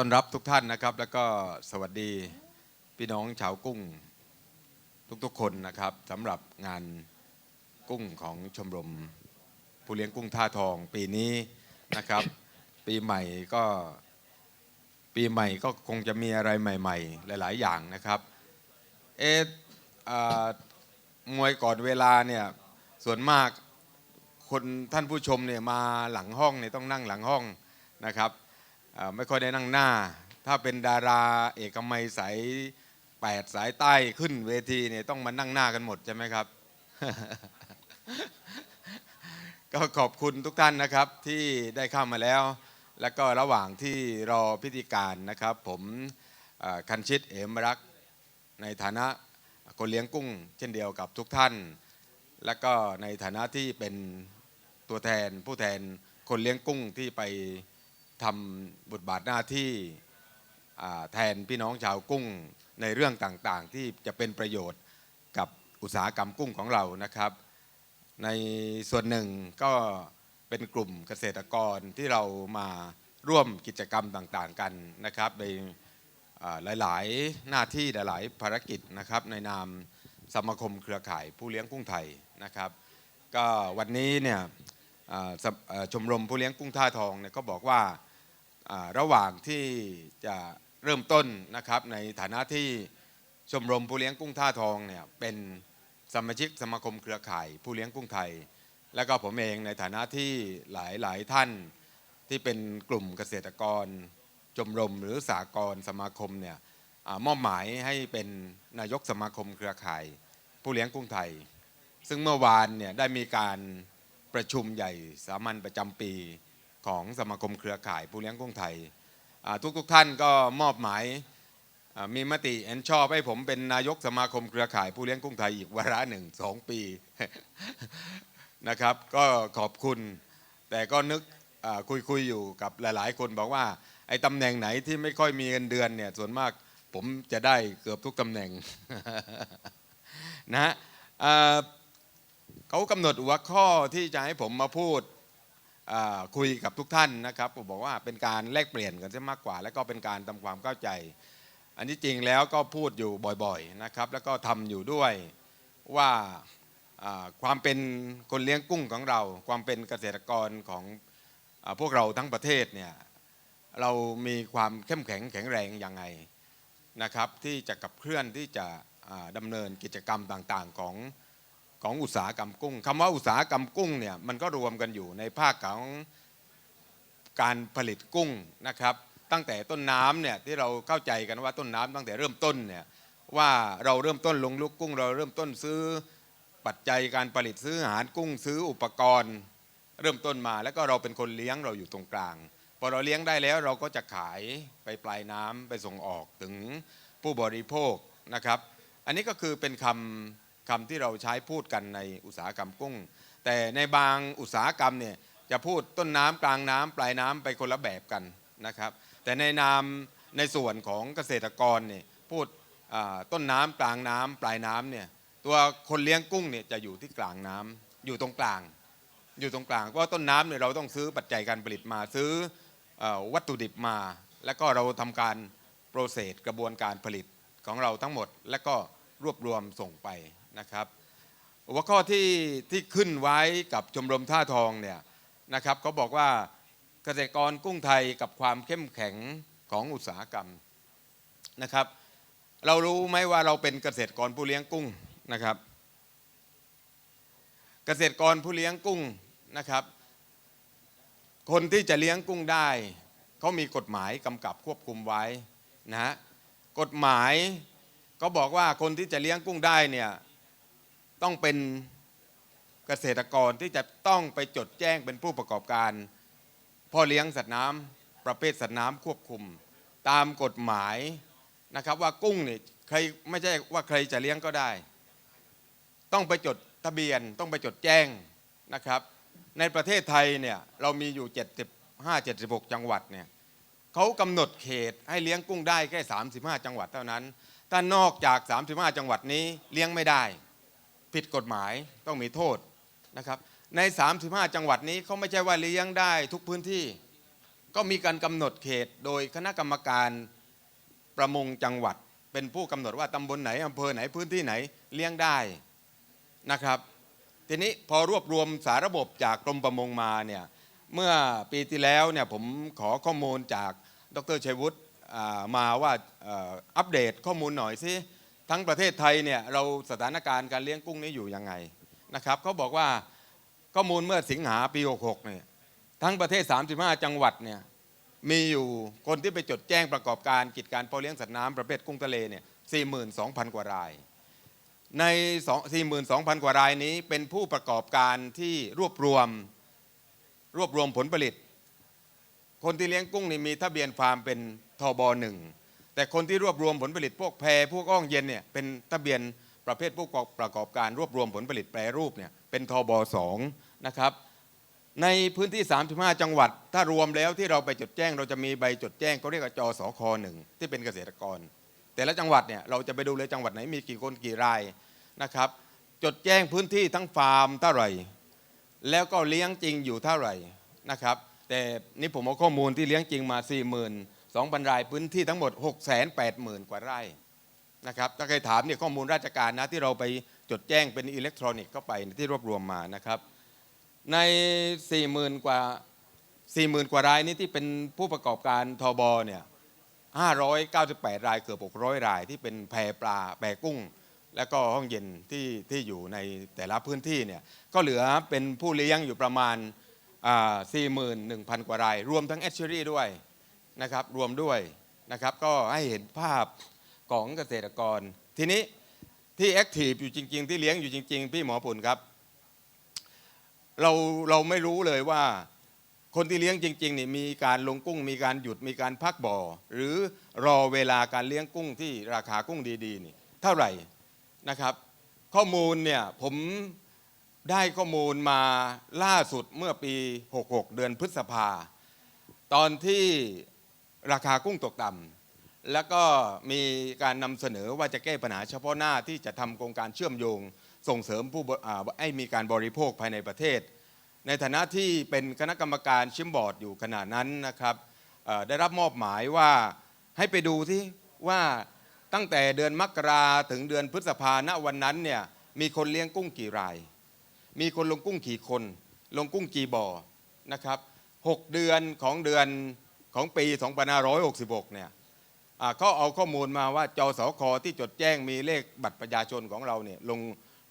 ต้อนรับทุกท่านนะครับ แล้วก็สวัสดีพี่น้องชาวกุ้งทุกๆคนนะครับสำหรับงานกุ้งของชมรมผู้เลี้ยงกุ้งท่าทองปีนี้นะครับ ปีใหม่ก็ปีใหม่ก็คงจะมีอะไรใหม่ ๆ หลาย ๆ อย่างนะครับเออมวยก่อนเวลาเนี่ยส่วนมากคนท่านผู้ชมเนี่ยมาหลังห้องเนี่ยต้องนั่งหลังห้องนะครับ ไม่ค่อยได้นั่งหน้า ถ้าเป็นดาราเอกมัยสายแปดสายใต้ขึ้นเวทีเนี่ยต้องมานั่งหน้ากันหมดใช่ไหมครับ ก็ขอบคุณทุกท่านนะครับที่ได้เข้ามาแล้ว แล้วก็ระหว่างที่รอพิธีการนะครับ ผมคันชิตเอมรักในฐานะคนเลี้ยงกุ้ง เช่นเดียวกับทุกท่าน แล้วก็ในฐานะที่เป็นตัวแทนผู้แทนคนเลี้ยงกุ้งที่ไป ทำบทบาทหน้าที่แทนพี่น้องชาวกุ้งในเรื่องต่างๆ ที่จะเป็นประโยชน์กับอุตสาหกรรมกุ้งของเรานะครับ ในส่วนหนึ่งก็เป็นกลุ่มเกษตรกรที่เรามาร่วมกิจกรรมต่างๆกันนะครับในหลายๆหน้าที่หลายๆภารกิจนะครับ ในนามสมาคมเครือข่ายผู้เลี้ยงกุ้งไทยนะครับ ก็วันนี้เนี่ยชมรมผู้เลี้ยงกุ้งท่าทองเนี่ยก็บอกว่า ระหว่างที่จะเริ่มต้นนะครับในฐานะที่ชมรมผู้เลี้ยงกุ้งท่าทองเนี่ยเป็นสมาชิกสมาคมเครือข่าย ผู้เลี้ยงกุ้งไทย แล้วก็ผมเองในฐานะที่หลายหลายท่านที่เป็นกลุ่มเกษตรกรชมรมหรือสากลสมาคมเนี่ยอมอบหมายให้เป็นนายกสมาคมเครือข่าย ผู้เลี้ยงกุ้งไทย ซึ่งเมื่อวานเนี่ยได้มีการประชุมใหญ่สามัญประจำปี ของสมาคมเครือข่ายผู้เลี้ยงกุ้งไทยทุกทุกๆท่านก็มอบหมายมีมติเห็นชอบให้ผมเป็นนายกสมาคมเครือข่ายผู้เลี้ยงกุ้งไทยอีกวาระหนึ่งสองปีนะครับ ก็ขอบคุณ แต่ก็นึกคุยคุยอยู่กับหลาย ๆ คนบอกว่าไอ้ตำแหน่งไหนที่ไม่ค่อยมีเงินเดือนเนี่ยส่วนมากผมจะได้เกือบทุกตำแหน่งนะเขากำหนดหัวข้อที่จะให้ผมมาพูด คุยกับทุกท่านนะครับผมบอกว่าเป็นการแลกเปลี่ยนกันซะมากกว่า แล้วก็เป็นการทำความเข้าใจ อันที่จริงแล้วก็พูดอยู่บ่อยๆนะครับ แล้วก็ทำอยู่ด้วยว่าความเป็นคนเลี้ยงกุ้งของเรา ความเป็นเกษตรกรของพวกเราทั้งประเทศเนี่ยเรามีความเข้มแข็งแข็งแรงยังไงนะครับ ที่จะขับเคลื่อนที่จะอ่าดำเนินกิจกรรมต่างๆของ ของอุตสาหกรรมกุ้งคำว่าอุตสาหกรรมกุ้งเนี่ยมันก็รวมกันอยู่ในภาคของการผลิตกุ้งนะครับ ตั้งแต่ต้นน้ำเนี่ยที่เราเข้าใจกันว่าต้นน้ำตั้งแต่เริ่มต้นเนี่ยว่าเราเริ่มต้นลงลูกกุ้ง เราเริ่มต้นซื้อปัจจัยการผลิตซื้ออาหารกุ้งซื้ออุปกรณ์ เริ่มต้นมาแล้วก็เราเป็นคนเลี้ยงเราอยู่ตรงกลางพอเราเลี้ยงได้แล้วเราก็จะขายไปปลายน้ำไปส่งออกถึงผู้บริโภคนะครับ อันนี้ก็คือเป็นคำ คำที่เราใช้พูดกันในอุตสาหกรรมกุ้ง แต่ในบางอุตสาหกรรมเนี่ยจะพูดต้นน้ำกลางน้ำปลายน้ำไปคนละแบบกันนะครับ แต่ในนามในส่วนของเกษตรกรเนี่ยพูดต้นน้ำกลางน้ำปลายน้ำเนี่ยตัวคนเลี้ยงกุ้งเนี่ยจะอยู่ที่กลางน้ำอยู่ตรงกลาง อยู่ตรงกลางเพราะต้นน้ำเนี่ยเราต้องซื้อปัจจัยการผลิตมาซื้อเออวัตถุดิบมา แล้วก็เราทำการโปรเซสกระบวนการผลิตของเราทั้งหมด แล้วก็ รวบรวมส่งไปนะครับหัวข้อที่ที่ขึ้นไว้กับชมรมท่าทองเนี่ยนะครับเขาบอกว่าเกษตรกรกุ้งไทยกับความเข้มแข็งของอุตสาหกรรมนะครับ เรารู้ไหมว่าเราเป็นเกษตรกรผู้เลี้ยงกุ้งนะครับ เกษตรกรผู้เลี้ยงกุ้งนะครับ คนที่จะเลี้ยงกุ้งได้เขามีกฎหมายกำกับควบคุมไว้นะฮะกฎหมาย ก็บอกว่าคนที่จะเลี้ยงกุ้งได้เนี่ยต้องเป็นเกษตรกรที่จะต้องไปจดแจ้งเป็นผู้ประกอบการพ่อเลี้ยงสัตว์น้ำประเภทสัตว์น้ำควบคุม ตามกฎหมายนะครับว่ากุ้งเนี่ยใครไม่ใช่ว่าใครจะเลี้ยงก็ได้ ต้องไปจดทะเบียนต้องไปจดแจ้งนะครับ ในประเทศไทยเนี่ยเรามีอยู่ 75 76 จังหวัดเนี่ยเขากำหนดเขตให้เลี้ยงกุ้งได้แค่ 35 จังหวัดเท่านั้น ถ้านอกจาก 35 จังหวัดนี้เลี้ยงไม่ได้ ผิดกฎหมายต้องมีโทษนะครับใน 35 จังหวัดนี้เขาไม่ใช่ว่าเลี้ยงได้ทุกพื้นที่ ก็มีการกำหนดเขตโดยคณะกรรมการประมงจังหวัด เป็นผู้กำหนดว่าตำบลไหนอำเภอไหนพื้นที่ไหนเลี้ยงได้นะครับทีนี้พอรวบรวมสาระบบจากกรมประมงมาเนี่ยเมื่อปีที่แล้วเนี่ยผมขอข้อมูลจากดรชัยวุฒิ มาว่าอัปเดตข้อมูลหน่อยสิทั้งประเทศไทยเนี่ยเราสถานการณ์การเลี้ยงกุ้งนี้อยู่ยังไงนะครับเขาบอกว่าข้อมูลเมื่อสิงหาปี 66เนี่ยทั้งประเทศ 35 จังหวัดเนี่ยมีอยู่คนที่ไปจดแจ้งประกอบการกิจการเพาะเลี้ยงสัตว์น้ำประเภทกุ้งทะเลเนี่ย42,000 กว่าราย ใน 42,000 กว่ารายนี้เป็นผู้ประกอบการที่รวบรวมรวบรวมผลผลิต คนที่เลี้ยงกุ้งนี่มีทะเบียนฟาร์มเป็นทบหนึ่งแต่คนที่รวบรวมผลผลิตพวกแพรพวกอ้องเย็นเนี่ยเป็นทะเบียนประเภทผู้ประกอบการรวบรวมผลผลิตแปรรูปเนี่ยเป็นทบสองนะครับในพื้นที่ 35 จังหวัด ถ้ารวมแล้วที่เราไปจดแจ้ง เราจะมีใบจดแจ้งเขาเรียกว่าจสคหนึ่งที่เป็นเกษตรกร แต่ละจังหวัดเนี่ยเราจะไปดูเลยจังหวัดไหนมีกี่คนกี่รายนะครับจดแจ้งพื้นที่ทั้งฟาร์มเท่าไหร่ แล้วก็เลี้ยงจริงอยู่เท่าไหร่นะครับ แต่นี่ผมเอาข้อมูลที่เลี้ยงจริงมา 4 2 0 0 0รายพื้นที่ทั้งหมด 6 8 0 0 0 0 กว่าไร่นะครับถ้าใครถามเนี่ยข้อมูลราชการนะที่เราไปจดแจ้งเป็นอิเล็กทรอนิกส์เข้าไปที่รวบรวมมานะครับใน 40,000 กว่า 40,000 กว่ารายนี้ที่เป็นผู้ประกอบการทบเนี่ย598 รายเกือบ 600 รายที่เป็นแพปลาแพกุ้ง แล้วก็ห้องเย็นที่ที่อยู่ในแต่ละพื้นที่เนี่ยก็เหลือเป็นผู้เลี้ยงอยู่ประมาณ 41,000 กว่าราย รวมทั้งแอชเชอรี่ด้วยนะครับรวมด้วยนะครับก็ให้เห็นภาพของเกษตรกร ทีนี้ที่แอคทีฟอยู่จริง ๆ ที่เลี้ยงอยู่จริง ๆ พี่หมอปุ่นครับ เราเราไม่รู้เลยว่าคนที่เลี้ยงจริงๆนี่มีการลงกุ้ง มีการหยุดมีการพักบ่อ หรือรอเวลาการเลี้ยงกุ้งที่ราคากุ้งดีๆนี่เท่าไหร่นะครับ ข้อมูลเนี่ยผม ได้ข้อมูลมาล่าสุดเมื่อปี 66 เดือนพฤษภา ตอนที่ราคากุ้งตกต่ำแล้วก็มีการนำเสนอว่าจะแก้ปัญหาเฉพาะหน้าที่จะทำโครงการเชื่อมโยง ส่งเสริมผู้ให้มีการบริโภคภายในประเทศ ในฐานะที่เป็นคณะกรรมการชิมบอร์ดอยู่ขณะนั้นนะครับได้รับมอบหมายว่าให้ไปดูที่ว่าตั้งแต่เดือนมกราถึงเดือนพฤษภาณวันนั้นเนี่ยมีคนเลี้ยงกุ้งกี่ราย มีคนลงกุ้งกี่คน ลงกุ้งกี่บ่อนะครับหกเดือนของเดือนของปี 2566 เนี่ยอ่าเขาเอาข้อมูลมาว่าจสคที่จดแจ้งมีเลขบัตรประชาชนของเราเนี่ยลง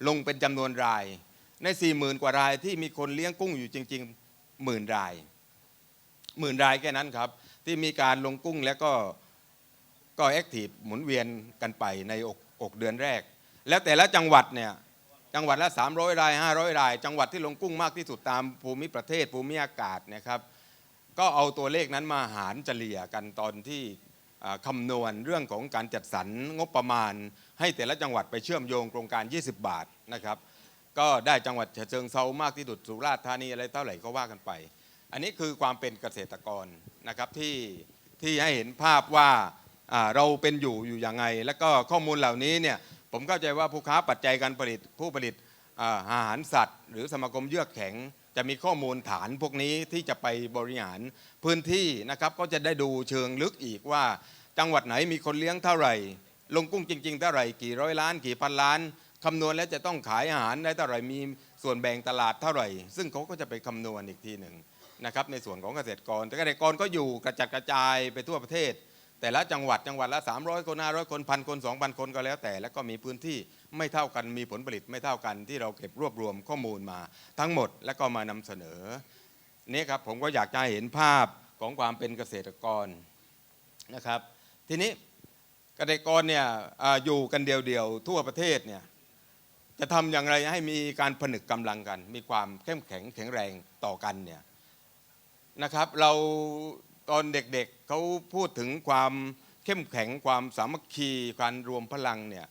ลงเป็นจำนวนราย ใน 4 0,000 กว่ารายที่มีคนเลี้ยงกุ้งอยู่จริงๆหมื่นรายหมื่นรายแค่นั้นครับ ที่มีการลงกุ้งแล้วก็ก็แอคทีฟหมุนเวียนกันไปในอกอกเดือนแรก แล้วแต่ละจังหวัดเนี่ย จังหวัดละ 300 ราย 500 ราย จังหวัดที่ลงกุ้งมากที่สุดตามภูมิประเทศภูมิอากาศนะครับ ก็เอาตัวเลขนั้นมาหารเฉลี่ยกันตอนที่คำนวณเรื่องของการจัดสรรงบประมาณ ให้แต่ละจังหวัดไปเชื่อมโยงโครงการ 20 บาทนะครับ ก็ได้จังหวัดเชิงเซามากที่สุดสุราษฎร์ธานีอะไรเท่าไหร่ก็ว่ากันไป อันนี้คือความเป็นเกษตรกรนะครับที่ที่ให้เห็นภาพว่าอ่าเราเป็นอยู่อยู่ยังไง แล้วก็ข้อมูลเหล่านี้เนี่ย ผมเข้าใจว่าผู้ค้าปัจจัยการผลิตผู้ผลิตอาอาหารสัตว์ หรือสมาคมเยือกแข็ง จะมีข้อมูลฐานพวกนี้ที่จะไปบริหารพื้นที่นะครับ ก็จะได้ดูเชิงลึกอีกว่า จังหวัดไหนมีคนเลี้ยงเท่าไหร่ ลงกุ้งจริง ๆ เท่าไหร่กี่ร้อยล้าน กี่พันล้านคำนวณแล้วจะต้องขายอาหารได้เท่าไหร่มีส่วนแบ่งตลาดเท่าไหร่ ซึ่งเขาก็จะไปคำนวณอีกทีหนึ่งนะครับในส่วนของเกษตรกรแต่เกษตรกรก็อยู่กระจัดกระจายไปทั่วประเทศ แต่ละจังหวัดจังหวัดละ 300 คน500 คนพันคน2,000 คนก็แล้วแต่ แล้วก็มีพื้นที่ไม่เท่ากันมีผลผลิตไม่เท่ากันที่เราเก็บรวบรวมข้อมูลมา ทั้งหมดแล้วก็มานำเสนอนี่ครับผมก็อยากจะเห็นภาพของความเป็นเกษตรกรนะครับ ทีนี้เกษตรกรเนี่ยอยู่กันเดียวๆทั่วประเทศเนี่ยจะทำอย่างไรให้มีการผนึกกำลังกัน มีความเข้มแข็งแข็งแรงต่อกันเนี่ยนะครับ เรา ตอนเด็กๆเเขาพูดถึงความเข้มแข็งความสามัคคีการรวมพลังเนี่ย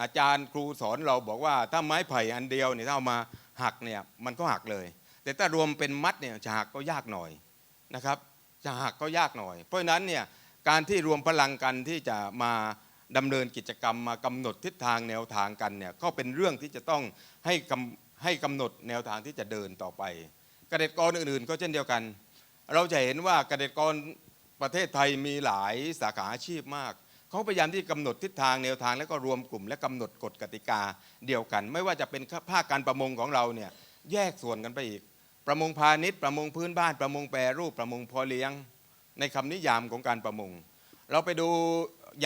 อาจารย์ครูสอนเราบอกว่าถ้าไม้ไผ่อันเดียวเนี่ยถ้าเอามาหักเนี่ยมันก็หักเลย แต่ถ้ารวมเป็นมัดเนี่ยจะหักก็ยากหน่อยนะครับจะหักก็ยากหน่อย เพราะฉะนั้นเนี่ยการที่รวมพลังกันที่จะมาดำเนินกิจกรรมมากำหนดทิศทางแนวทางกันเนี่ยก็เป็นเรื่องที่จะต้องให้กำให้กำหนดแนวทางที่จะเดินต่อไปเกษตรกรอื่นๆ ก็เช่นเดียวกัน เราจะเห็นว่าเกษตรกรประเทศไทยมีหลายสาขาอาชีพมาก เขาพยายามที่กำหนดทิศทางแนวทาง แล้วก็รวมกลุ่ม และกำหนดกฎกติกาเดียวกัน ไม่ว่าจะเป็นภาคการประมงของเราเนี่ยแยกส่วนกันไปอีก ประมงพาณิชย์ประมงพื้นบ้านประมงแปรรูปประมงพอเลี้ยง ในคำนิยามของการประมง เราไปดู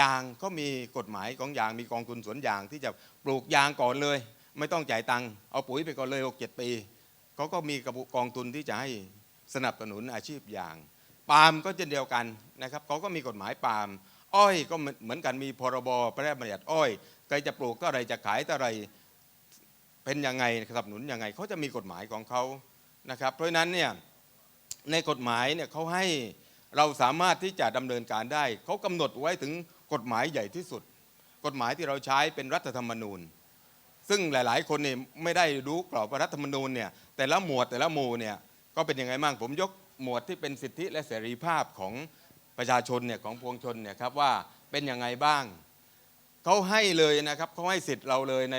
ยางก็มีกฎหมายของยางมีกองทุนสวนยางที่จะปลูกยางก่อนเลย ไม่ต้องจ่ายตังค์เอาปุ๋ยไปก่อนเลยหกเจ็ดปีเขาก็มีกระบุกองทุนที่จะให้ สนับสนุนอาชีพยาง ปาล์มก็เช่นเดียวกันนะครับเขาก็มีกฎหมายปาล์มอ้อยก็เหมือนกันมีพรบพระราชบัญญัติอ้อยใครจะปลูกก็อะไรจะขายเท่าไรเป็นยังไงสนับสนุนยังไงเขาจะมีกฎหมายของเขานะครับเพราะฉะนั้นเนี่ยในกฎหมายเนี่ยเขาให้เราสามารถที่จะดำเนินการได้ เขากำหนดไว้ถึงกฎหมายใหญ่ที่สุด กฎหมายที่เราใช้เป็นรัฐธรรมนูญ ซึ่งหลาย ๆ คนเนี่ยไม่ได้รู้กรอบว่ารัฐธรรมนูญเนี่ยแต่ละหมวดแต่ละหมู่เนี่ย ก็เป็นยังไงบ้างผมยกหมวดที่เป็นสิทธิและเสรีภาพของประชาชนเนี่ยของพวงชนเนี่ยครับว่าเป็นยังไงบ้างเขาให้เลยนะครับเขาให้สิทธิ์เราเลยใน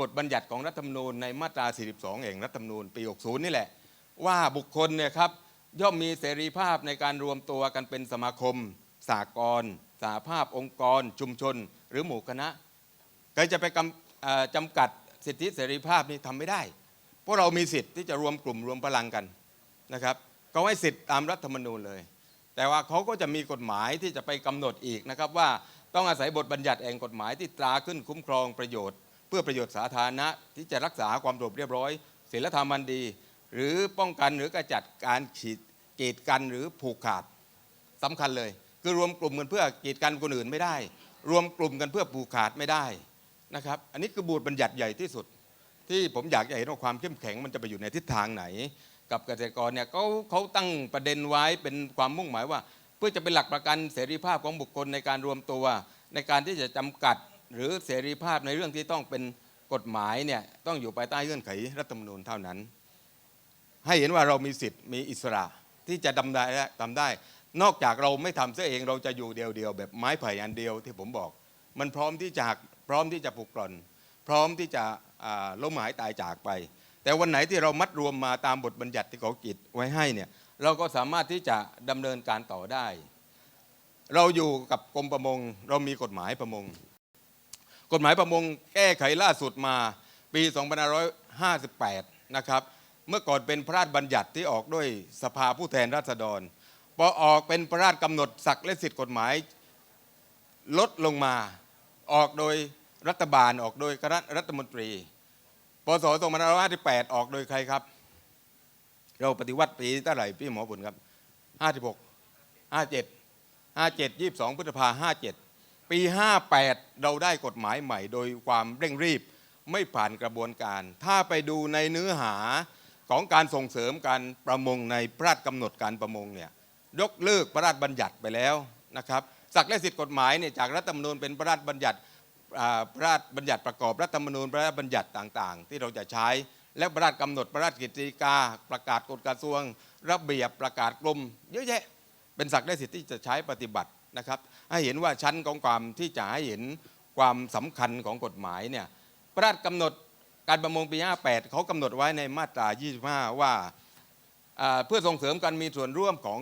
บทบัญญัติของรัฐธรรมนูญในมาตรา 42 แห่งรัฐธรรมนูญปี 60 นี่แหละ ว่าบุคคลเนี่ยครับย่อมมีเสรีภาพในการรวมตัวกันเป็นสมาคม สากลสาภาพองค์กร ชุมชน หรือหมู่คณะใครจะไปจำกัดสิทธิเสรีภาพนี่ทำไม่ได้ เพราะเรามีสิทธิ์ที่จะรวมกลุ่มรวมพลังกัน นะครับเขาให้สิทธิ์ตามรัฐธรรมนูญเลย แต่ว่าเขาก็จะมีกฎหมายที่จะไปกำหนดอีกนะครับว่าต้องอาศัยบทบัญญัติแห่งกฎหมายที่ตราขึ้นคุ้มครองประโยชน์ เพื่อประโยชน์สาธารณะที่จะรักษาความสงบเรียบร้อยศีลธรรมอันดี หรือป้องกันหรือกระจัดการขีดกีดกันหรือผูกขาดสำคัญเลย คือรวมกลุ่มกันเพื่อกีดกันคนอื่นไม่ได้ รวมกลุ่มกันเพื่อผูกขาดไม่ได้นะครับอันนี้คือบทบัญญัติใหญ่ที่สุด ที่ผมอยากจะเห็นว่าความเข้มแข็งมันจะไปอยู่ในทิศทางไหน กับเกษตรกรเนี่ยเขาเขาตั้งประเด็นไว้เป็นความมุ่งหมายว่า เพื่อจะเป็นหลักประกันเสรีภาพของบุคคลในการรวมตัว ในการที่จะจำกัดหรือเสรีภาพในเรื่องที่ต้องเป็นกฎหมายเนี่ยต้องอยู่ภายใต้เงื่อนไขรัฐธรรมนูญเท่านั้น ให้เห็นว่าเรามีสิทธิ์มีอิสระที่จะดำได้ทำได้ นอกจากเราไม่ทำเสียเองเราจะอยู่เดียวๆแบบไม้ไผ่อันเดียวที่ผมบอก มันพร้อมที่จะหักพร้อมที่จะผูกกร่อน พร้อมที่จะล้มหายตายจากไป แต่วันไหนที่เรามัดรวมมาตามบทบัญญัติที่เขากิดไว้ให้เนี่ยเราก็สามารถที่จะดำเนินการต่อได้ เราอยู่กับกรมประมง เรามีกฎหมายประมง กฎหมายประมงแก้ไขล่าสุดมาปี 2558 นะครับ เมื่อก่อนเป็นพระราชบัญญัติที่ออกด้วยสภาผู้แทนราษฎรพอออกเป็นพระราชกำหนดศักดิ์และสิทธิกฎหมาย ลดลงมาออกโดยรัฐบาลออกโดยคณะรัฐมนตรี พศ2558 ออกโดยใครครับ เราปฏิวัติปีเท่าไหร่พี่หมอบุญครับ 56 57 57 22พฤษภา57 ปี 58 เราได้กฎหมายใหม่ โดยความเร่งรีบไม่ผ่านกระบวนการ ถ้าไปดูในเนื้อหาของการส่งเสริมการประมงในพระราชกำหนดการประมงเนี่ยยกเลิกพระราชบัญญัติไปแล้วนะครับศักและสิทธิกฎหมายเนี่ยจากรัฐธรรมนูญเป็นพระราชบัญญัติ พระราชบัญญัติประกอบรัฐธรรมนูญพระราชบัญญัติต่างๆ ที่เราจะใช้ และพระราชกำหนดพระราชกิจกาประกาศกฎกระทรวง ระเบียบประกาศกรมเยอะแยะเป็นศักดิ์และสิทธิ์ที่จะใช้ปฏิบัตินะครับ ให้เห็นว่าชั้นของความที่จะให้เห็นความสำคัญของกฎหมายเนี่ยพระราชกำหนดการประมงปี 58 เขากำหนดไว้ในมาตรา 25 ว่าเพื่อส่งเสริมการมีส่วนร่วมของ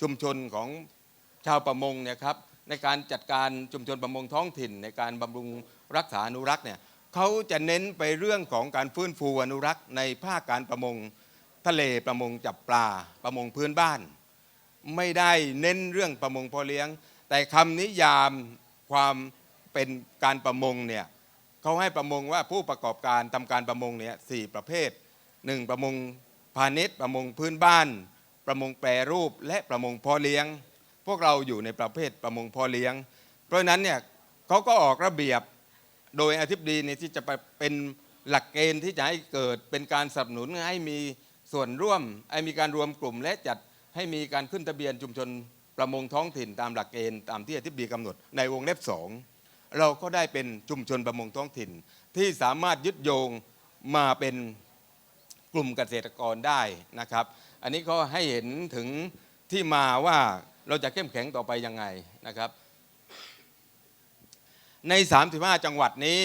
ชุมชนของชาวประมงเนี่ยครับ ในการจัดการชุมชนประมงท้องถิ่น ในการบำรุงรักษาอนุรักษ์เนี่ยเขาจะเน้นไปเรื่องของการฟื้นฟูอนุรักษ์ ในภาคการประมงทะเลประมงจับปลาประมงพื้นบ้าน ไม่ได้เน้นเรื่องประมงพอเลี้ยง แต่คำนิยามความเป็นการประมงเนี่ยเขาให้ประมงว่าผู้ประกอบการทำการประมงเนี่ยสี่ประเภทหนึ่งประมงพาณิชย์ประมงพื้นบ้าน ประมงแปรรูปและประมงพอเลี้ยง พวกเราอยู่ในประเภทประมงพอเลี้ยง เพราะฉะนั้นเนี่ยเขาก็ออกระเบียบโดยอธิบดีเนี่ยที่จะไปเป็นหลักเกณฑ์ที่จะให้เกิดเป็นการสนับสนุนให้มีส่วนร่วมให้มีการรวมกลุ่มและจัดให้มีการขึ้นทะเบียนชุมชนประมงท้องถิ่นตามหลักเกณฑ์ตามที่อธิบดีกำหนดในวงเล็บสองเราก็ได้เป็นชุมชนประมงท้องถิ่น ที่สามารถยึดโยงมาเป็นกลุ่มเกษตรกรได้นะครับ อันนี้ก็ให้เห็นถึงที่มาว่า เราจะเข้มแข็งต่อไปยังไงนะครับ ใน 35 จังหวัดนี้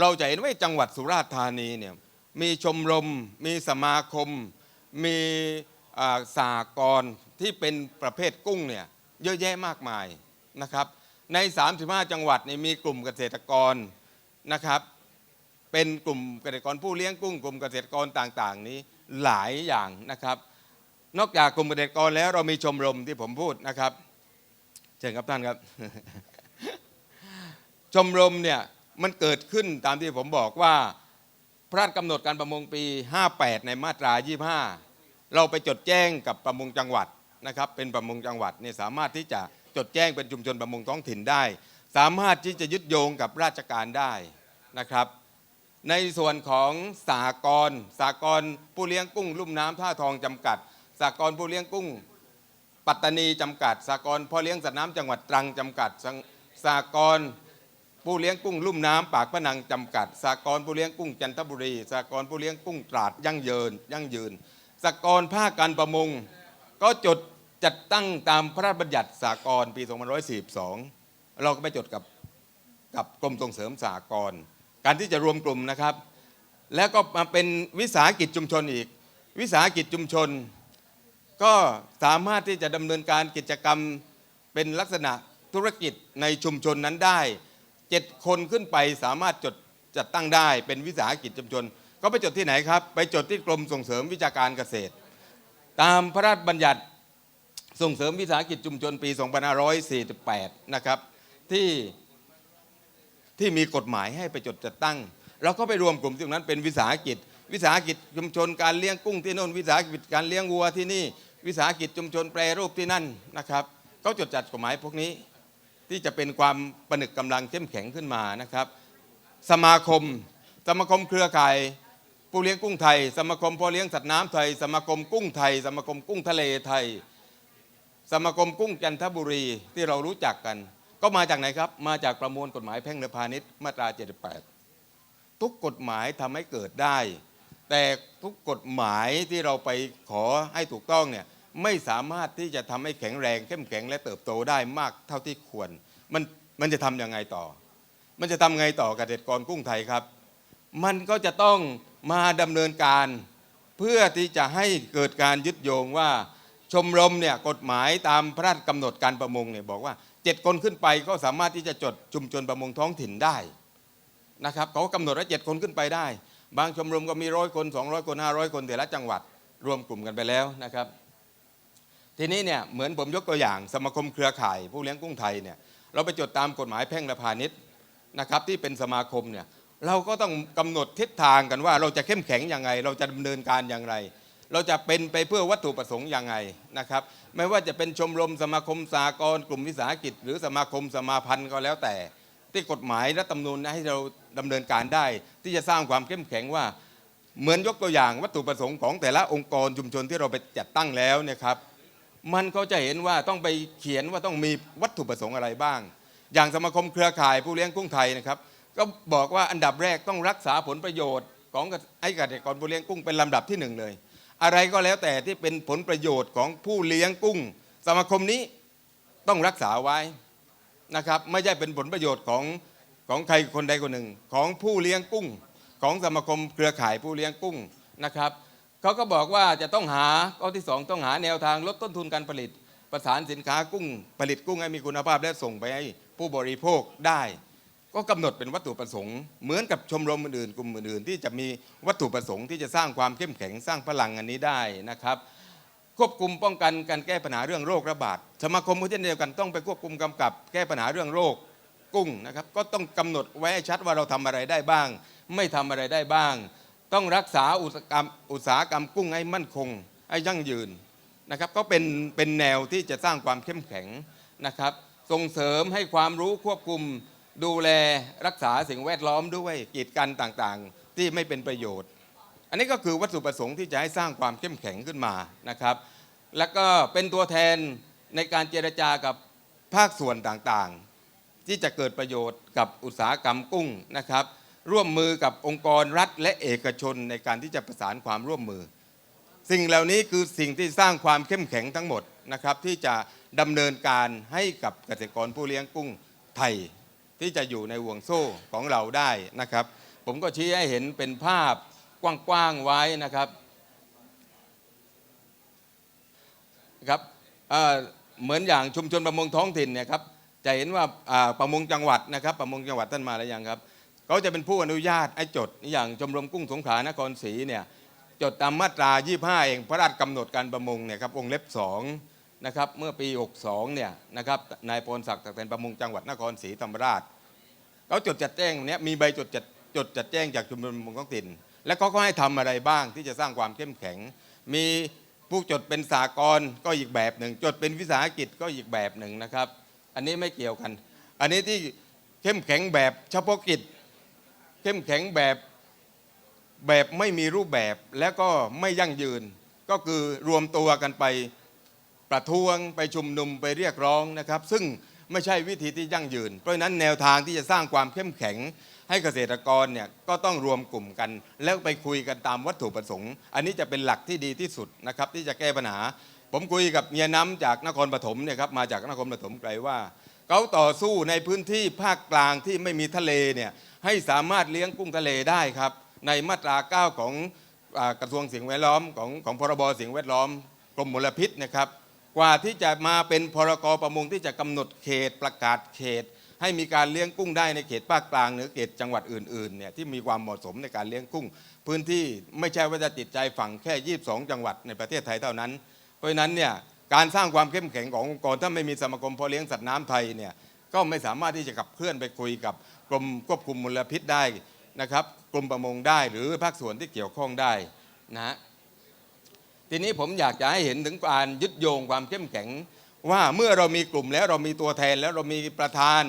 เราจะเห็นว่าจังหวัดสุราษฎร์ธานีเนี่ยมีชมรม มีสมาคม มีสากรที่เป็นประเภทกุ้งเนี่ยเยอะแยะมากมายนะครับใน 35 จังหวัดนี่มีกลุ่มเกษตรกรนะครับ เป็นกลุ่มเกษตรกรผู้เลี้ยงกุ้ง กลุ่มเกษตรกรต่าง ๆ นี้หลายอย่างนะครับ นอกจากกลุ่มเกษตรกรแล้วเรามีชมรมที่ผมพูดนะครับเชิญครับท่านครับ ชมรมเนี่ยมันเกิดขึ้นตามที่ผมบอกว่าพระราชกำหนดการประมงปี 58 ในมาตรา 25 เราไปจดแจ้งกับประมงจังหวัดนะครับ เป็นประมงจังหวัดเนี่ยสามารถที่จะจดแจ้งเป็นชุมชนประมงท้องถิ่นได้ สามารถที่จะยึดโยงกับราชการได้นะครับ ในส่วนของสหกรสหกรผู้เลี้ยงกุ้งลุ่มน้ำท่าทองจำกัด สหกรผู้เลี้ยงกุ้ง ปัตตานีจำกัดสหกรพ่อเลี้ยงสัตว์น้ำจังหวัดตรังจำกัดสหสหกรผู้เลี้ยงกุ้งลุ่มน้ำปากพนังจำกัดสหกรผู้เลี้ยงกุ้งจันทบุรีสหกรผู้เลี้ยงกุ้งตราดยั่งยืนยั่งยืนสหกรภาคการประมง ก็จดจัดตั้งตามพระราชบัญญัติสหกรปี 2542 เราก็ไปจดกับกับกรมส่งเสริมสหกรการที่จะรวมกลุ่มนะครับ แล้วก็มาเป็นวิสาหกิจชุมชนอีก วิสาหกิจชุมชน ก็สามารถที่จะดำเนินการกิจกรรมเป็นลักษณะธุรกิจในชุมชนนั้นได้เจ็ดคนขึ้นไปสามารถจดจัดตั้งได้เป็นวิสาหกิจชุมชน ก็ไปจดที่ไหนครับ ไปจดที่กรมส่งเสริมวิชาการเกษตร ตามพระราชบัญญัติส่งเสริมวิสาหกิจชุมชนปี 2548 นะครับ ที่ที่มีกฎหมายให้ไปจดจัดตั้ง เราก็ไปรวมกลุ่มตรงนั้นเป็นวิสาหกิจ วิสาหกิจชุมชนการเลี้ยงกุ้งที่โน่นวิสาหกิจการเลี้ยงวัวที่นี่ วิสาหกิจชุมชนแปรรูปที่นั่นนะครับเขาจดจัดกฎหมายพวกนี้ ที่จะเป็นความประนึกกำลังเข้มแข็งขึ้นมานะครับ สมาคม สมาคมเครือข่ายผู้เลี้ยงกุ้งไทย สมาคมพ่อเลี้ยงสัตว์น้ำไทย สมาคมกุ้งไทย สมาคมกุ้งทะเลไทย สมาคมกุ้งจันทบุรีที่เรารู้จักกัน ก็มาจากไหนครับ มาจากประมวลกฎหมายแพ่งและพาณิชย์มาตรา 78 ทุกกฎหมายทำให้เกิดได้ แต่ทุกกฎหมายที่เราไปขอให้ถูกต้องเนี่ย ไม่สามารถที่จะทำให้แข็งแรงเข้มแข็งและเติบโตได้มากเท่าที่ควร มันมันจะทำยังไงต่อ มันจะทำไงต่อเกษตรกรกุ้งไทยครับ มันก็จะต้องมาดำเนินการเพื่อที่จะให้เกิดการยึดโยงว่าชมรมเนี่ยกฎหมายตามพระราชกำหนดการประมงเนี่ยบอกว่าเจ็ดคนขึ้นไปก็สามารถที่จะจดชุมชนประมงท้องถิ่นได้นะครับเขากำหนดว่าเจ็ดคนขึ้นไปได้ บางชมรมก็มีร้อยคน 200 คน 500 คนแต่ละจังหวัดรวมกลุ่มกันไปแล้วนะครับ ทีนี้เนี่ยเหมือนผมยกตัวอย่างสมาคมเครือข่ายผู้เลี้ยงกุ้งไทยเนี่ยเราไปจดตามกฎหมายแพ่งและพาณิชย์นะครับที่เป็นสมาคมเนี่ยเราก็ต้องกำหนดทิศทางกันว่า เราจะเข้มแข็งยังไง เราจะดำเนินการอย่างไร เราจะเป็นไปเพื่อวัตถุประสงค์ยังไงนะครับไม่ว่าจะเป็นชมรมสมาคมสากลกลุ่มวิสาหกิจ หรือสมาคมสมาพันธ์ก็แล้วแต่ ที่กฎหมายและตำนูนให้เราดำเนินการได้ ที่จะสร้างความเข้มแข็งว่า เหมือนยกตัวอย่างวัตถุประสงค์ของแต่ละองค์กรชุมชนที่เราไปจัดตั้งแล้วเนะครับ มันก็จะเห็นว่าต้องไปเขียนว่าต้องมีวัตถุประสงค์อะไรบ้าง อย่างสมาคมเครือข่ายผู้เลี้ยงกุ้งไทยนะครับ ก็บอกว่าอันดับแรกต้องรักษาผลประโยชน์ ของไอ้เกษตรกรผู้เลี้ยงกุ้งเป็นลำดับที่หนึ่งเลย อะไรก็แล้วแต่ที่เป็นผลประโยชน์ของผู้เลี้ยงกุ้ง สมาคมนี้ต้องรักษาไว้นะครับ ไม่ใช่เป็นผลประโยชน์ของของใครคนใดคนหนึ่ง ของผู้เลี้ยงกุ้ง ของสมาคมเครือข่ายผู้เลี้ยงกุ้งนะครับ เขาก็บอกว่าจะต้องหาข้อที่สองต้องหาแนวทางลดต้นทุนการผลิต ประสานสินค้ากุ้ง ผลิตกุ้งให้มีคุณภาพและส่งไปให้ผู้บริโภคได้ ก็กำหนดเป็นวัตถุประสงค์ เหมือนกับชมรมอื่นๆกลุ่มอื่นๆ ที่จะมีวัตถุประสงค์ที่จะสร้างความเข้มแข็งสร้างพลังอันนี้ได้นะครับควบคุมป้องกันการแก้ปัญหาเรื่องโรคระบาดสมาคมก็เช่นเดียวกันต้องไปควบคุมกำกับ แก้ปัญหาเรื่องโรคกุ้งนะครับ ก็ต้องกำหนดไว้ชัดว่าเราทำอะไรได้บ้าง ไม่ทำอะไรได้บ้าง ต้องรักษาอุตสาหกรรมอุตสาหกรรมกุ้งให้มั่นคงให้ยั่งยืนนะครับ ก็เป็นเป็นแนวที่จะสร้างความเข้มแข็งนะครับ ส่งเสริมให้ความรู้ควบคุมดูแลรักษาสิ่งแวดล้อมด้วยกีดกันต่างๆ ที่ไม่เป็นประโยชน์ อันนี้ก็คือวัตถุประสงค์ที่จะให้สร้างความเข้มแข็งขึ้นมานะครับ แล้วก็เป็นตัวแทนในการเจรจากับภาคส่วนต่างๆ ที่จะเกิดประโยชน์กับอุตสาหกรรมกุ้งนะครับ ร่วมมือกับองค์กรรัฐและเอกชนในการที่จะประสานความร่วมมือ สิ่งเหล่านี้คือสิ่งที่สร้างความเข้มแข็งทั้งหมดนะครับที่จะดำเนินการให้กับเกษตรกรผู้เลี้ยงกุ้งไทย ที่จะอยู่ในห่วงโซ่ของเราได้นะครับ ผมก็ชี้ให้เห็นเป็นภาพกว้างๆไว้นะครับครับเหมือนอย่างชุมชนประมงท้องถิ่นเนี่ยครับจะเห็นว่าอ่าประมงจังหวัดนะครับ ประมงจังหวัดท่านมาแล้วยังครับ เขาจะเป็นผู้อนุญาตให้จดอย่างชมรมกุ้งสงขลานครศรีเนี่ยจดตามมาตรา 25 เองพระราชกำหนดการประมงเนี่ยครับวงเล็บ2นะครับเมื่อปี 62เนี่ยนะครับนายพลศักดิ์แทนประมงจังหวัดนครศรีธรรมราชเขาจดจัดแจ้งเนี่ยมีใบจดจัดจดจัดแจ้งจากชมชนประมงท้องถิ่น และเขาก็ให้ทำอะไรบ้างที่จะสร้างความเข้มแข็ง มีผู้จดเป็นสากลก็อีกแบบหนึ่ง จดเป็นวิสาหกิจก็อีกแบบหนึ่งนะครับ อันนี้ไม่เกี่ยวกัน อันนี้ที่เข้มแข็งแบบเฉพาะกิจ เข้มแข็งแบบแบบไม่มีรูปแบบแล้วก็ไม่ยั่งยืน ก็คือรวมตัวกันไปประท้วงไปชุมนุมไปเรียกร้องนะครับ ซึ่งไม่ใช่วิธีที่ยั่งยืน เพราะนั้นแนวทางที่จะสร้างความเข้มแข็งให้เกษตรกรเนี่ยก็ต้องรวมกลุ่มกัน แล้วไปคุยกันตามวัตถุประสงค์ อันนี้จะเป็นหลักที่ดีที่สุดนะครับที่จะแก้ปัญหา ผมคุยกับเมียน้ำจากนครปฐมเนี่ยครับมาจากนครปฐมไกลว่าเขาต่อสู้ในพื้นที่ภาคกลางที่ไม่มีทะเลเนี่ย ให้สามารถเลี้ยงกุ้งทะเลได้ครับ ในมาตรา 9 ของอกระทรวงสิ่งแวดล้อมของของพรบสิ่งแวดล้อมกรมมลพิษนะครับ กว่าที่จะมาเป็นพรกประมงที่จะกำหนดเขตประกาศเขต ให้มีการเลี้ยงกุ้งได้ในเขตภาคกลางหรือเขตจังหวัดอื่นๆเนี่ยที่มีความเหมาะสมในการเลี้ยงกุ้ง พื้นที่ไม่ใช่ว่าจะติดใจฝั่งแค่ 22 จังหวัดในประเทศไทยเท่านั้น เพราะฉะนั้นเนี่ยการสร้างความเข้มแข็งขององค์กรถ้าไม่มีสมาคมพาะเลี้ยงสัตว์น้ำไทยเนี่ยก็ไม่สามารถที่จะขับเคลื่อนไปคุยกับ กรมควบคุมมลพิษได้นะครับกรมประมงได้หรือภาคส่วนที่เกี่ยวข้องได้นะฮะทีนี้ผมอยากจะให้เห็นถึงการยึดโยงความเข้มแข็ง ว่าเมื่อเรามีกลุ่มแล้วเรามีตัวแทนแล้วเรามีประธาน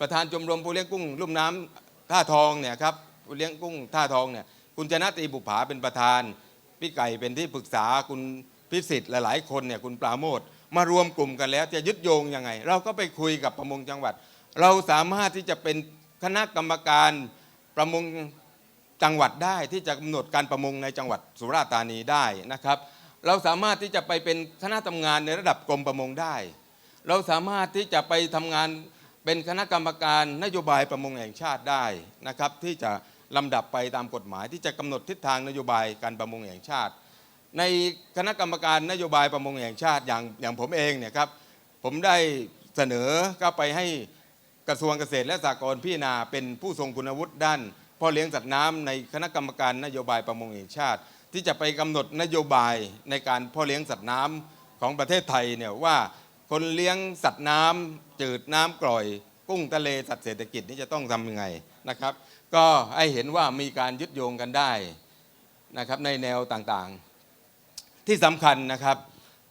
ประธานชมรมผู้เลี้ยงกุ้งลุ่มน้ำท่าทองเนี่ยครับผู้เลี้ยงกุ้งท่าทองเนี่ยคุณชนะตีบุภาเป็นประธาน พี่ไก่เป็นที่ปรึกษาคุณพิสิทธิ์หลาย ๆ คนเนี่ยคุณปราโมทมารวมกลุ่มกันแล้วจะยึดโยงยังไง เราก็ไปคุยกับประมงจังหวัด เราสามารถที่จะเป็น คณะกรรมการประมงจังหวัดได้ที่จะกำหนดการประมงในจังหวัดสุราษฎร์ธานีได้นะครับ เราสามารถที่จะไปเป็นคณะทำงานในระดับกรมประมงได้ เราสามารถที่จะไปทำงานเป็นคณะกรรมการนโยบายประมงแห่งชาติได้นะครับ ที่จะลำดับไปตามกฎหมาย ที่จะกำหนดทิศทางนโยบายการประมงแห่งชาติ ในคณะกรรมการนโยบายประมงแห่งชาติอย่างอย่างผมเองเนี่ยครับผมได้เสนอก็ไปให้ กระทรวงเกษตรและสหกรณ์พิจารณาเป็นผู้ทรงคุณวุฒิด้านพ่อเลี้ยงสัตว์น้ำในคณะกรรมการนโยบายประมงแห่งชาติ ที่จะไปกำหนดนโยบายในการพ่อเลี้ยงสัตว์น้ำของประเทศไทยเนี่ยว่าคนเลี้ยงสัตว์น้ำจืดน้ำกร่อย กุ้งทะเลสัตว์เศรษฐกิจนี่จะต้องทำยังไงนะครับ ก็ให้เห็นว่ามีการยึดโยงกันได้นะครับในแนวต่างๆ ที่สำคัญนะครับ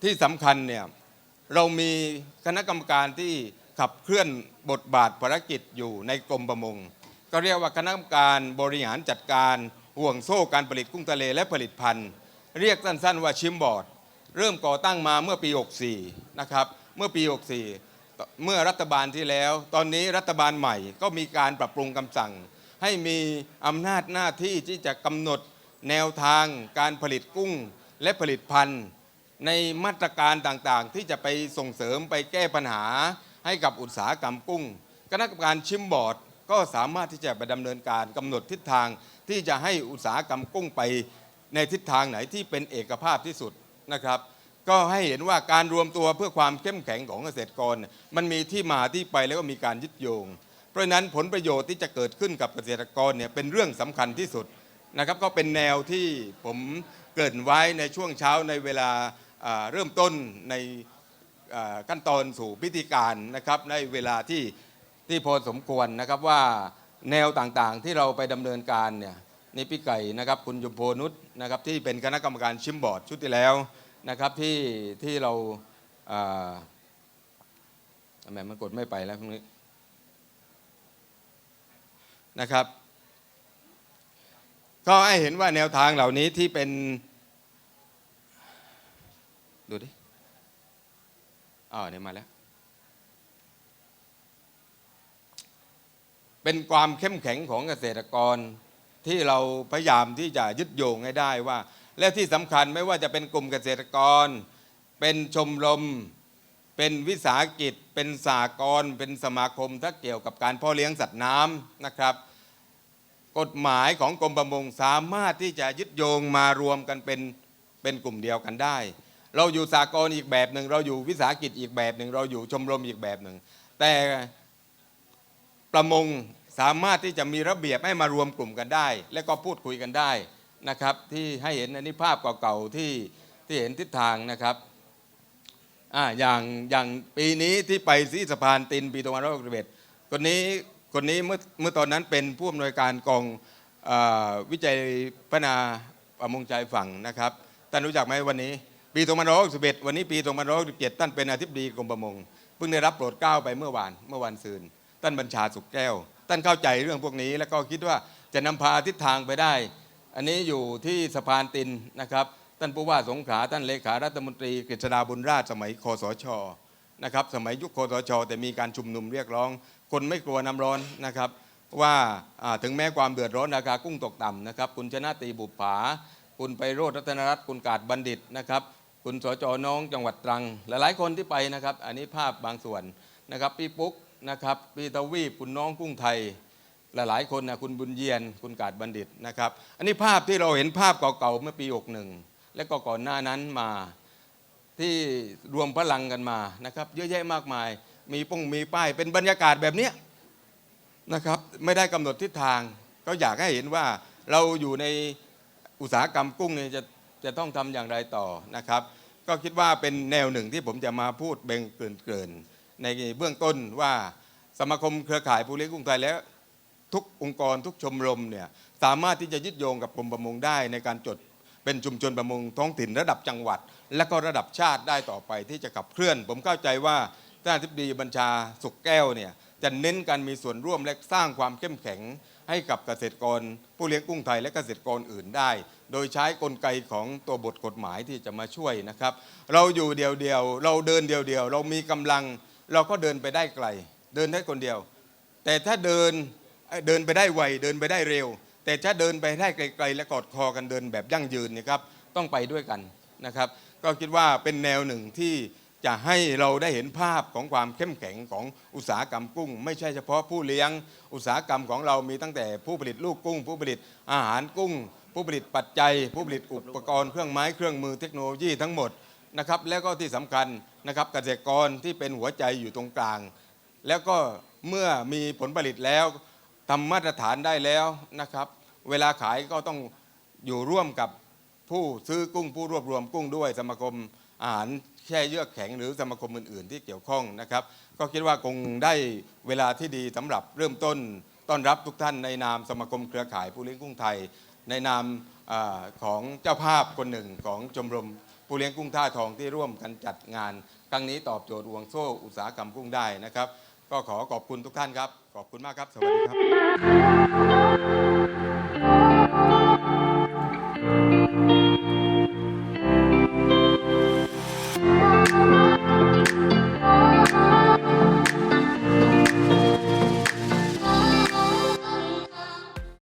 ที่สำคัญเนี่ยเรามีคณะกรรมการที่ ขับเคลื่อนบทบาทภารกิจอยู่ในกรมประมง ก็เรียกว่าคณะกรรมการบริหารจัดการห่วงโซ่การผลิตกุ้งทะเลและผลิตพันธุ์เรียกสั้นๆว่าชิมบอร์ด เริ่มก่อตั้งมาเมื่อปี 64 นะครับ เมื่อปี 64 เมื่อรัฐบาลที่แล้ว ตอนนี้รัฐบาลใหม่ก็มีการปรับปรุงคำสั่ง ให้มีอำนาจหน้าที่ที่จะกำหนดแนวทางการผลิตกุ้งและผลิตพันธุ์ในมาตรการต่างๆ ที่จะไปส่งเสริมไปแก้ปัญหา ให้กับอุตสาหกรรมกุ้งคณะกรรมการชิมบอร์ดก็สามารถที่จะไปดำเนินการกำหนดทิศทางที่จะให้อุตสาหกรรมกุ้งไปในทิศทางไหนที่เป็นเอกภาพที่สุดนะครับ ก็ให้เห็นว่าการรวมตัวเพื่อความเข้มแข็งของเกษตรกร มันมีที่มาที่ไปแล้วก็มีการยึดโยง เพราะฉะนั้นผลประโยชน์ที่จะเกิดขึ้นกับเกษตรกรเนี่ยเป็นเรื่องสำคัญที่สุดนะครับ ก็เป็นแนวที่ผมเกริ่นไว้ในช่วงเช้าในเวลาเริ่มต้นใน ขั้นตอนสู่พิธีการนะครับในเวลาที่ที่พอสมควรนะครับว่าแนวต่างๆที่เราไปดำเนินการเนี่ยนี่พี่ไก่นะครับคุณยมโพนุชนะครับที่เป็นคณะกรรมการชิมบอร์ดชุดที่แล้วนะครับที่ที่เราอ่าทำไมมันกดไม่ไปแล้วพวกนี้นะครับ ก็ให้เห็นว่าแนวทางเหล่านี้ที่เป็น ดูดิ อ๋อเนี่ยมาแล้ว เป็นความเข้มแข็งของเกษตรกรที่เราพยายามที่จะยึดโยงให้ได้ว่า และที่สำคัญไม่ว่าจะเป็นกลุ่มเกษตรกร เป็นชมรม เป็นวิสาหกิจ เป็นสากรเป็นสมาคมถ้าเกี่ยวกับการเพ่อเลี้ยงสัตว์น้ำนะครับ กฎหมายของกรมประมงสามารถที่จะยึดโยงมารวมกันเป็นเป็นกลุ่มเดียวกันได้ เราอยู่สากลอีกแบบหนึ่งเราอยู่วิสาหกิจอีกแบบหนึ่งเราอยู่ชมรมอีกแบบหนึ่งแต่ประมงสามารถที่จะมีระเบียบให้มารวมกลุ่มกันได้ และก็พูดคุยกันได้นะครับ ที่ให้เห็นอันนี้ภาพเก่าๆที่ที่เห็นทิศทางนะครับอ่าอย่างอย่างปีนี้ที่ไปที่สะพานตินปีตะวันออกเบคนนี้คนนี้เมื่อเมื่อตอนนั้นเป็นผู้อำนวยการกองออวิจัยพัฒนาประมงชายฝั่งนะครับท่านรู้จักไหมวันนี้ ปี2561วันนี้ปี2567ท่านเป็นอธิบดีกรมประมงเพิ่งได้รับโปรดเกล้าไปเมื่อวานเมื่อวันซืนท่านบัญชาสุขแก้ว ท่านเข้าใจเรื่องพวกนี้ แล้วก็คิดว่าจะนำพาทิศทางไปได้ อันนี้อยู่ที่สะพานตินนะครับ ท่านผู้ว่าสงขลาท่านเลขารัฐมนตรีกฤษดาบุญราชสมัยคอสชนะครับสมัยยุคคอสช แต่มีการชุมนุมเรียกร้อง คนไม่กลัวน้ำร้อนนะครับว่าอ่าถึงแม้ความเดือดร้อนราคากุ้งตกต่ำนะครับ คุณชนะตีบุปผา คุณไปโรธรัตนรัตน์คุณกาดบัณฑิตนะครับ คุณสจน้องจังหวัดตรัง หลายๆคนที่ไปนะครับ อันนี้ภาพบางส่วนนะครับ พี่ปุ๊กนะครับพี่ทวีปคุณน้องกุ้งไทย หลายๆคนนะคุณบุญเยียน คุณกาดบัณฑิตนะครับ อันนี้ภาพที่เราเห็นภาพเก่าๆเมื่อปี61และก็ก่อนหน้านั้นมาที่รวมพลังกันมานะครับ เยอะแยะมากมาย มีป้งมีป้ายเป็นบรรยากาศแบบนี้นะครับไม่ได้กำหนดทิศทาง ก็อยากให้เห็นว่าเราอยู่ในอุตสาหกรรมกุ้งเนี่ยจะ จะต้องทำอย่างไรต่อนะครับ ก็คิดว่าเป็นแนวหนึ่งที่ผมจะมาพูดเบ่งเกริ่นๆในเบื้องต้นว่าสมาคมเครือข่ายผู้เลี้ยงกุ้งไทยแล้วทุกองค์กรทุกชมรมเนี่ยสามารถที่จะยึดโยงกับกรมประมงได้ในการจดเป็นชุมชนประมงท้องถิ่นระดับจังหวัด และก็ระดับชาติได้ต่อไปที่จะขับเคลื่อน ผมเข้าใจว่าท่านอธิบดีบัญชาสุขแก้วเนี่ยจะเน้นการมีส่วนร่วมและสร้างความเข้มแข็ง ให้กับเกษตรกรผู้เลี้ยงกุ้งไทยและเกษตรกรอื่นได้ โดยใช้กลไกของตัวบทกฎหมายที่จะมาช่วยนะครับ เราอยู่เดียวๆเราเดินเดียวๆเรามีกำลัง เราก็เดินไปได้ไกล เดินได้คนเดียว แต่ถ้าเดินเดินไปได้ไวเดินไปได้เร็ว แต่ถ้าเดินไปได้ไกล ๆ และกอดคอกันเดินแบบยั่งยืนนยครับต้องไปด้วยกันนะครับ ก็คิดว่าเป็นแนวหนึ่งที่ จะให้เราได้เห็นภาพของความเข้มแข็งของอุตสาหกรรมกุ้ง ไม่ใช่เฉพาะผู้เลี้ยง อุตสาหกรรมของเรามีตั้งแต่ผู้ผลิตลูกกุ้ง ผู้ผลิตอาหารกุ้ง ผู้ผลิตปัจจัย ผู้ผลิตอุปกรณ์เครื่องไม้เครื่องมือเทคโนโลยีทั้งหมดนะครับแล้วก็ที่สำคัญนะครับเกษตรกรที่เป็นหัวใจอยู่ตรงกลาง แล้วก็เมื่อมีผลผลิตแล้วทำมาตรฐานได้แล้วนะครับเวลาขายก็ต้องอยู่ร่วมกับผู้ซื้อกุ้งผู้รวบรวมกุ้งด้วยสมาคม อาหารแช่เยือกแข็งหรือสมาคมอื่น ๆ ที่เกี่ยวข้องนะครับ ก็คิดว่าคงได้เวลาที่ดีสำหรับเริ่มต้นต้อนรับทุกท่านในนามสมาคมเครือข่ายผู้เลี้ยงกุ้งไทย ในนามอของเจ้าภาพคนหนึ่งของชมรมผู้เลี้ยงกุ้งท่าทองที่ร่วมกันจัดงาน ครั้งนี้ตอบโจทย์ห่วงโซ่อุตสาหกรรมกุ้งได้นะครับ ก็ขอขอบคุณทุกท่านครับ ขอบคุณมากครับ สวัสดีครับ